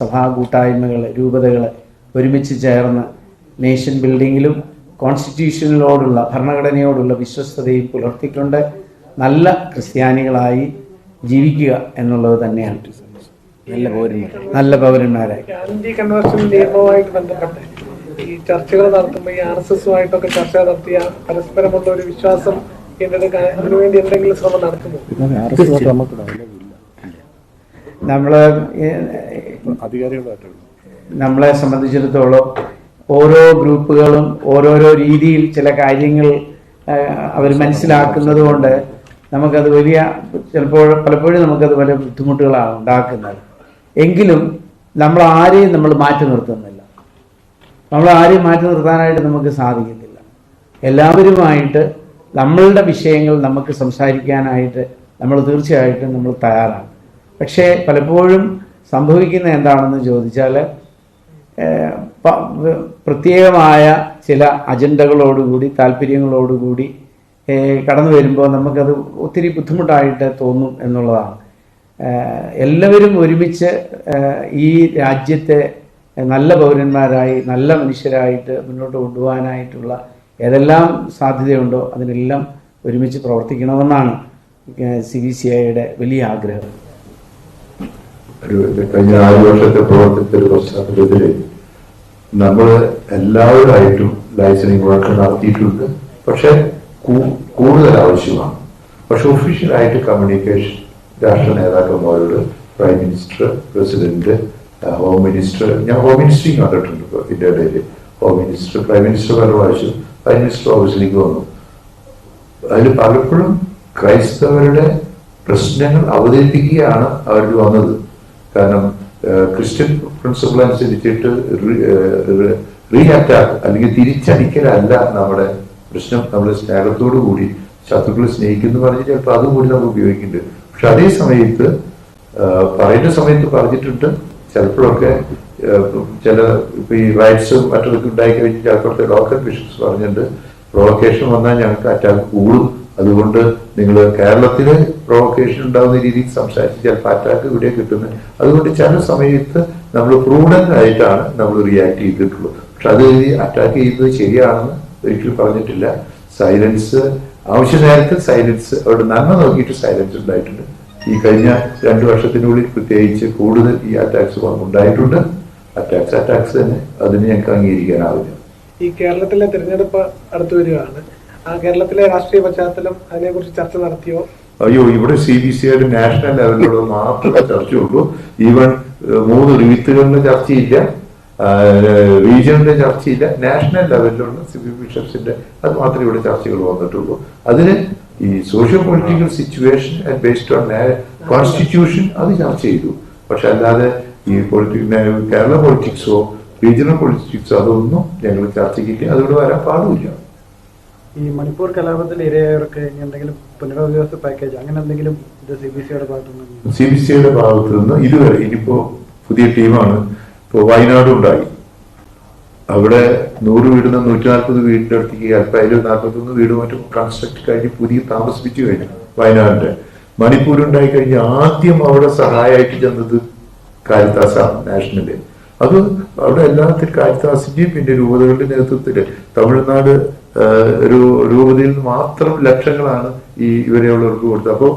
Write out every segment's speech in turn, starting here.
സഭാ കൂട്ടായ്മകൾ രൂപതകൾ ഒരുമിച്ച് ചേർന്ന് നേഷൻ ബിൽഡിങ്ങിലും കോൺസ്റ്റിറ്റ്യൂഷനിലോടുള്ള ഭരണഘടനയോടുള്ള വിശ്വസ്തതയും പുലർത്തിക്കൊണ്ട് നല്ല ക്രിസ്ത്യാനികളായി ജീവിക്കുക എന്നുള്ളത് തന്നെയാണ്. നല്ല പൗരന്മാർ നല്ല പൗരന്മാരായി. ഗാന്ധി കൺവെൻഷൻ നിയമവുമായിട്ട് ബന്ധപ്പെട്ട് ഈ ചർച്ചകൾ നടത്തുമ്പോൾ ഈ ആർ എസ് എസുമായിട്ടൊക്കെ ചർച്ച നടത്തിയ പരസ്പരമുള്ള ഒരു വിശ്വാസം അതിനുവേണ്ടി എന്തെങ്കിലും ശ്രമം നടത്തുമോ നമ്മൾ അധികാരികളായിട്ടുള്ള നമ്മളെ സംബന്ധിച്ചിടത്തോളം ഓരോ ഗ്രൂപ്പുകളും ഓരോരോ രീതിയിൽ ചില കാര്യങ്ങൾ അവർ മനസ്സിലാക്കുന്നത് കൊണ്ട് നമുക്കത് വലിയ ചിലപ്പോൾ പലപ്പോഴും നമുക്കത് പല ബുദ്ധിമുട്ടുകളാണ് ഉണ്ടാക്കുന്നത്. എങ്കിലും നമ്മൾ ആരെയും നമ്മൾ മാറ്റി നിർത്തുന്നില്ല. നമ്മൾ ആരെയും മാറ്റി നിർത്താനായിട്ട് നമുക്ക് സാധിക്കത്തില്ല എല്ലാവരുമായിട്ട് നമ്മളുടെ വിഷയങ്ങൾ നമുക്ക് സംസാരിക്കാനായിട്ട് നമ്മൾ തീർച്ചയായിട്ടും നമ്മൾ തയ്യാറാണ്. പക്ഷേ പലപ്പോഴും സംഭവിക്കുന്ന എന്താണെന്ന് ചോദിച്ചാൽ പ്രത്യേകമായ ചില അജണ്ടകളോടുകൂടി താല്പര്യങ്ങളോടുകൂടി കടന്നു വരുമ്പോൾ നമുക്കത് ഒത്തിരി ബുദ്ധിമുട്ടായിട്ട് തോന്നും എന്നുള്ളതാണ്. എല്ലാവരും ഒരുമിച്ച് ഈ രാജ്യത്തെ നല്ല പൗരന്മാരായി നല്ല മനുഷ്യരായിട്ട് മുന്നോട്ട് കൊണ്ടുപോകാനായിട്ടുള്ള ഏതെല്ലാം സാധ്യതയുണ്ടോ അതിനെല്ലാം ഒരുമിച്ച് പ്രവർത്തിക്കണമെന്നാണ് സി ബി സി ഐയുടെ വലിയ ആഗ്രഹം. ഒരു കഴിഞ്ഞ നാല് വർഷത്തെ പ്രവർത്തനത്തിന്റെ പശ്ചാത്തലത്തിൽ നമ്മൾ എല്ലാവരുമായിട്ടും ലൈസൻസിങ് വർക്ക് നടത്തിയിട്ടുണ്ട്. പക്ഷെ കൂടുതൽ ആവശ്യമാണ്. പക്ഷെ ഒഫീഷ്യലായിട്ട് കമ്മ്യൂണിക്കേഷൻ രാഷ്ട്ര നേതാക്കന്മാരോട് prime minister president home minister ഞാൻ ഹോം മിനിസ്റ്ററിങ് കണ്ടിട്ടുണ്ട് ഇതിന്റെ ഇടയിൽ ഹോം മിനിസ്റ്റർ പ്രൈം മിനിസ്റ്റർ പല പ്രാവശ്യം പ്രൈം മിനിസ്റ്റർ ഓഫീസിലേക്ക് വന്നു. അതിൽ പലപ്പോഴും ക്രൈസ്തവരുടെ പ്രശ്നങ്ങൾ അവതരിപ്പിക്കുകയാണ് അവർ വന്നത്. കാരണം ക്രിസ്ത്യൻ പ്രിൻസിപ്പിൾ അനുസരിച്ചിട്ട് റീ അറ്റാക്ക് അല്ലെങ്കിൽ തിരിച്ചടിക്കലല്ല നമ്മുടെ പ്രശ്നം. നമ്മൾ സ്നേഹത്തോടു കൂടി ശത്രുക്കളെ സ്നേഹിക്കുന്നു പറഞ്ഞിട്ട് ചിലപ്പോൾ അതും കൂടി നമ്മൾ ഉപയോഗിക്കുന്നുണ്ട്. പക്ഷെ അതേ സമയത്ത് പറയുന്ന സമയത്ത് പറഞ്ഞിട്ടുണ്ട് ചിലപ്പോഴൊക്കെ ചില ഇപ്പൊ ഈ റൈറ്റ്സും മറ്റൊക്കെ ഉണ്ടായി കഴിഞ്ഞ് ചിലപ്പോഴത്തെ ലോക്കൽ ബിഷപ്സ് പറഞ്ഞിട്ടുണ്ട് പ്രൊവക്കേഷൻ വന്നാൽ ഞങ്ങൾക്ക് അറ്റാക്ക് കൂടും. അതുകൊണ്ട് നിങ്ങൾ കേരളത്തിൽ പ്രൊവക്കേഷൻ ഉണ്ടാകുന്ന രീതിയിൽ സംസാരിച്ച് ചിലപ്പോൾ അറ്റാക്ക് ഇവിടെ കിട്ടുന്നത് അതുകൊണ്ട് ചില സമയത്ത് നമ്മൾ പ്രൂഡന്റ് ആയിട്ടാണ് നമ്മൾ റിയാക്ട് ചെയ്തിട്ടുള്ളത്. പക്ഷെ അത് അറ്റാക്ക് ചെയ്യുന്നത് ശരിയാണെന്ന് ഒരിക്കലും പറഞ്ഞിട്ടില്ല. സൈലൻസ് ആവശ്യ നേരത്തെ സൈലൻസ് അവിടെ നന്മ നോക്കിയിട്ട് സൈലൻസ് ഉണ്ടായിട്ടുണ്ട്. ഈ കഴിഞ്ഞ രണ്ട് വർഷത്തിനുള്ളിൽ പ്രത്യേകിച്ച് കൂടുതൽ ഈ അറ്റാക്സ് ഉണ്ടായിട്ടുണ്ട്. അറ്റാക്സ് അറ്റാക്സ് തന്നെ. അതിന് ഞങ്ങൾക്ക് അംഗീകരിക്കാനാവില്ല. ഈ കേരളത്തിലെ തിരഞ്ഞെടുപ്പ് അടുത്തു വരികയാണ്. കേരളത്തിലെ രാഷ്ട്രീയ പശ്ചാത്തലം അതിനെക്കുറിച്ച് ചർച്ച നടത്തിയോ? അയ്യോ ഇവിടെ സി ബി സി ആയിട്ട് നാഷണൽ ലെവലിലുള്ള മാത്രമേ ചർച്ചയുള്ളൂ. ഈവൻ മൂന്ന് റീത്തുകളിലും ചർച്ചയില്ല. റീജിയണിലെ ചർച്ചയില്ല. നാഷണൽ ലെവലിലുള്ള സിവിൽ ബിഷപ്സിന്റെ അത് മാത്രമേ ഇവിടെ ചർച്ചകൾ വന്നിട്ടുള്ളൂ. അതിന് ഈ socio political situation and based on constitution അത് ചർച്ച ചെയ്തു. പക്ഷെ അല്ലാതെ ഈ പൊളിറ്റിക് കേരള പൊളിറ്റിക്സോ റീജിയണൽ പൊളിറ്റിക്സോ അതൊന്നും ഞങ്ങൾ ചർച്ചയ്ക്കില്ല അതിവിടെ വരാൻ പാടില്ല ഈ മണിപ്പൂർ കലാപത്തിൽ ഇരയായവർക്ക് ഇനി എന്തെങ്കിലും പുനരധിവാസ പാക്കേജ് അങ്ങനെ എന്തെങ്കിലും ഇത് സി ബി സിയുടെ ഭാഗത്തുനിന്ന് സി ബി സിയുടെ ഭാഗത്ത് നിന്ന് ഇതുവരെ ഇനിയിപ്പോ പുതിയ ടീമാണ്. ഇപ്പോ വയനാട് ഉണ്ടായി. അവിടെ നൂറ് വീടിന് നൂറ്റി നാൽപ്പത് വീടിന്റെ അടുത്തേക്ക് അല്പം അതിൽ നാൽപ്പത്തൊന്ന് വീട് മറ്റും കൺസ്ട്രക്ട് കഴിഞ്ഞ് പുതിയ താമസിപ്പിച്ചു കഴിഞ്ഞു വയനാടിന്റെ. മണിപ്പൂർ ഉണ്ടായി കഴിഞ്ഞ് ആദ്യം അവിടെ സഹായമായിട്ട് ചെന്നത് കാരിത്താസാണ് നാഷണൽ അത് അവിടെ എല്ലാത്തിൽ കാരിത്താസിന്റെയും പിന്നെ രൂപതകളുടെ നേതൃത്വത്തിൽ തമിഴ്നാട് ഒരു രൂപതയിൽ മാത്രം ലക്ഷങ്ങളാണ് ഈ ഇവരെയുള്ളവർക്ക് കൊടുത്തത്. അപ്പോൾ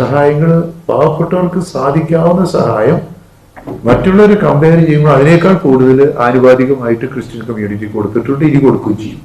സഹായങ്ങൾ പാവപ്പെട്ടവർക്ക് സാധിക്കാവുന്ന സഹായം മറ്റുള്ളവരെ കമ്പയർ ചെയ്യുമ്പോൾ അതിനേക്കാൾ കൂടുതൽ ആനുപാതികമായിട്ട് ക്രിസ്ത്യൻ കമ്മ്യൂണിറ്റി കൊടുത്തിട്ടുണ്ട് ഇനി കൊടുക്കുകയും ചെയ്യും.